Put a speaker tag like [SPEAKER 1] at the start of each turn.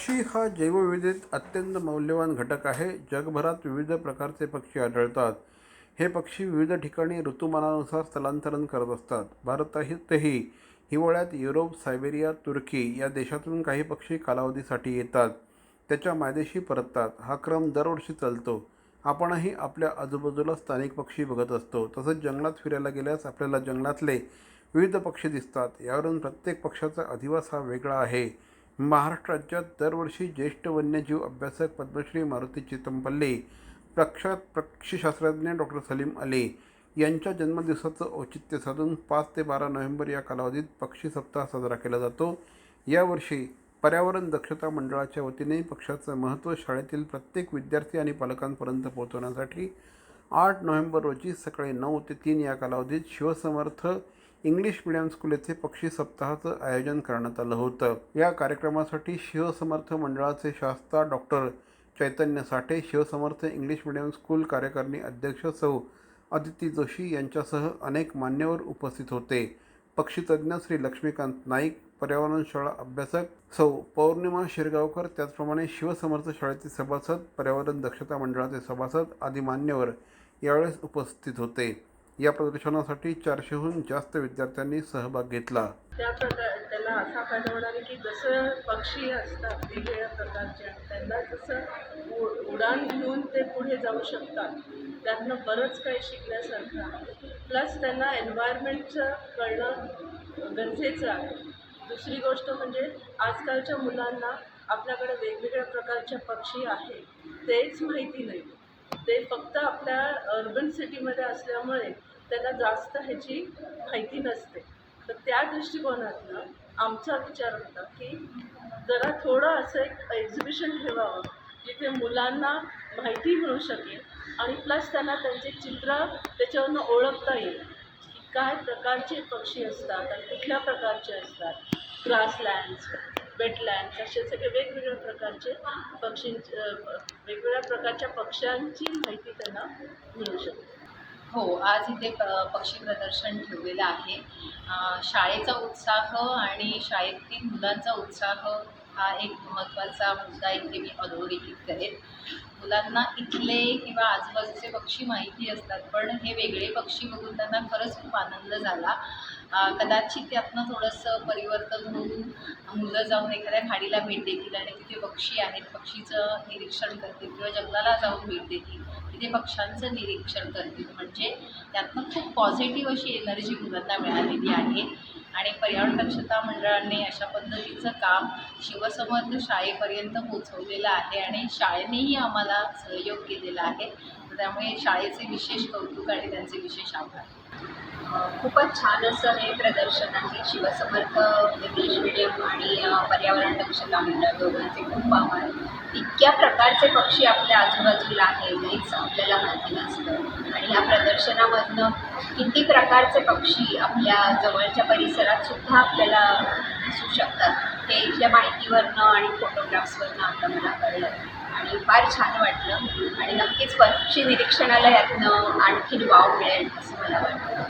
[SPEAKER 1] पक्षी हा जैवविविधतेत अत्यंत मौल्यवान घटक आहे. जगभरात विविध प्रकारचे पक्षी आढळतात. हे पक्षी विविध ठिकाणी ऋतुमानानुसार स्थलांतरण करत असतात. भारतातही हिवाळ्यात युरोप सायबेरिया तुर्की या देशातून काही पक्षी कालावधीसाठी येतात. त्याच्या मायदेशी परततात. हा क्रम दरवर्षी चालतो. आपणही आपल्या आजूबाजूला स्थानिक पक्षी बघत असतो. तसंच जंगलात फिरायला गेल्यास आपल्याला जंगलातले विविध पक्षी दिसतात. यावरून प्रत्येक पक्षाचा अधिवास हा वेगळा आहे. महाराष्ट्र राज्यात दरवर्षी ज्येष्ठ वन्यजीव अभ्यासक पद्मश्री मारुती चितमपल्ली प्रख्यात पक्षीशास्त्रज्ञ डॉक्टर सलीम अली यांच्या जन्मदिवसाचं औचित्य साधून पाच ते बारा नोव्हेंबर या कालावधीत पक्षी सप्ताह साजरा केला जातो. यावर्षी पर्यावरण दक्षता मंडळाच्या वतीने पक्षाचं महत्त्व शाळेतील प्रत्येक विद्यार्थी आणि पालकांपर्यंत पोहोचवण्यासाठी आठ नोव्हेंबर रोजी सकाळी नऊ ते तीन या कालावधीत शिवसमर्थ इंग्लिश मिडियम स्कूल येथे पक्षी सप्ताहाचं आयोजन करण्यात आलं होतं. या कार्यक्रमासाठी शिवसमर्थ मंडळाचे शास्ता doctor Chaitanya Sathe Shivsamarth English medium school कार्यकारिणी अध्यक्ष सौ अदिती जोशी यांच्यासह अनेक मान्यवर उपस्थित होते. पक्षीतज्ञ श्री लक्ष्मीकांत नाईक पर्यावरण शाळा अभ्यासक सौ पौर्णिमा शिरगावकर त्याचप्रमाणे शिवसमर्थ शाळेचे सभासद पर्यावरण दक्षता मंडळाचे सभासद आदी मान्यवर यावेळेस उपस्थित होते. या प्रदर्शनासाठी चारशेहून जास्त विद्यार्थ्यांनी सहभाग घेतला.
[SPEAKER 2] त्या प्रकार त्याला असा फायदा होणार आहे की जसं पक्षी असतात वेगवेगळ्या प्रकारचे त्यांना जसं उ उडान घेऊन ते पुढे जाऊ शकतात. त्यातनं बरंच काही शिकण्यासारखं आहे. प्लस त्यांना एन्व्हायरमेंटचं कळणं गरजेचं आहे. दुसरी गोष्ट म्हणजे आजकालच्या मुलांना आपल्याकडे वेगवेगळ्या प्रकारच्या पक्षी आहेत तेच माहिती नाही. ते फक्त आपल्या अर्बन सिटीमध्ये असल्यामुळे त्यांना जास्त ह्याची माहिती नसते. तर त्या दृष्टिकोनातनं आमचा विचार होता की जरा थोडं असं एक एक्झिबिशन ठेवावं जिथे मुलांना माहिती मिळू शकेल आणि प्लस त्यांना त्यांचे चित्र त्याच्यावरनं ओळखता येईल की काय प्रकारचे पक्षी असतात आणि कुठल्या प्रकारचे असतात. ग्रासलँड्स वेटलँड्स असे सगळे वेगवेगळ्या प्रकारचे पक्षीं वेगवेगळ्या प्रकारच्या पक्ष्यांची माहिती त्यांना मिळू शकते.
[SPEAKER 3] हो आज इथे प पक्षी प्रदर्शन ठेवलेलं आहे. शाळेचा उत्साह आणि शाळेतील मुलांचा उत्साह हा एक महत्त्वाचा मुद्दा इथे मी अधोरेखित करेन. मुलांना इथले किंवा आजूबाजूचे पक्षी माहिती असतात पण हे वेगळे पक्षी बघून त्यांना खरंच खूप आनंद झाला. कदाचित त्यातनं थोडंसं परिवर्तन होऊन मुलं जाऊन एखाद्या खाडीला भेट देतील आणि तिथे पक्षी आहेत पक्षीचं निरीक्षण करतील किंवा जंगलाला जाऊन भेट देतील तिथे पक्ष्यांचं निरीक्षण करतील. म्हणजे त्यातनं खूप पॉझिटिव्ह अशी एनर्जी मुलांना मिळालेली आहे. आणि पर्यावरण दक्षता मंडळाने अशा पद्धतीचं काम शिवसमर्थ शाळेपर्यंत पोचवलेलं आहे आणि शाळेनेही आम्हाला सहयोग केलेला आहे. त्यामुळे शाळेचे विशेष कौतुक आणि त्यांचे विशेष आभार.
[SPEAKER 4] खूपच छान असं हे प्रदर्शन आहे. शिवसमर्थ इंग्लिश मिडियम आणि पर्यावरण दक्षता मंडळ दोघांचे खूप आभार. इतक्या प्रकारचे पक्षी आपल्या आजूबाजूला आहे हेच आपल्याला माहिती नसतं. आणि ह्या प्रदर्शनामधनं किती प्रकारचे पक्षी आपल्या जवळच्या परिसरात सुद्धा आपल्याला दिसू शकतात हे इथल्या माहितीवरनं आणि फोटोग्राफ्सवरनं आता मला कळलं. आणि फार छान वाटलं. आणि नक्कीच पक्षी निरीक्षणाला यातनं आणखीन वाव मिळेल असं मला वाटतं.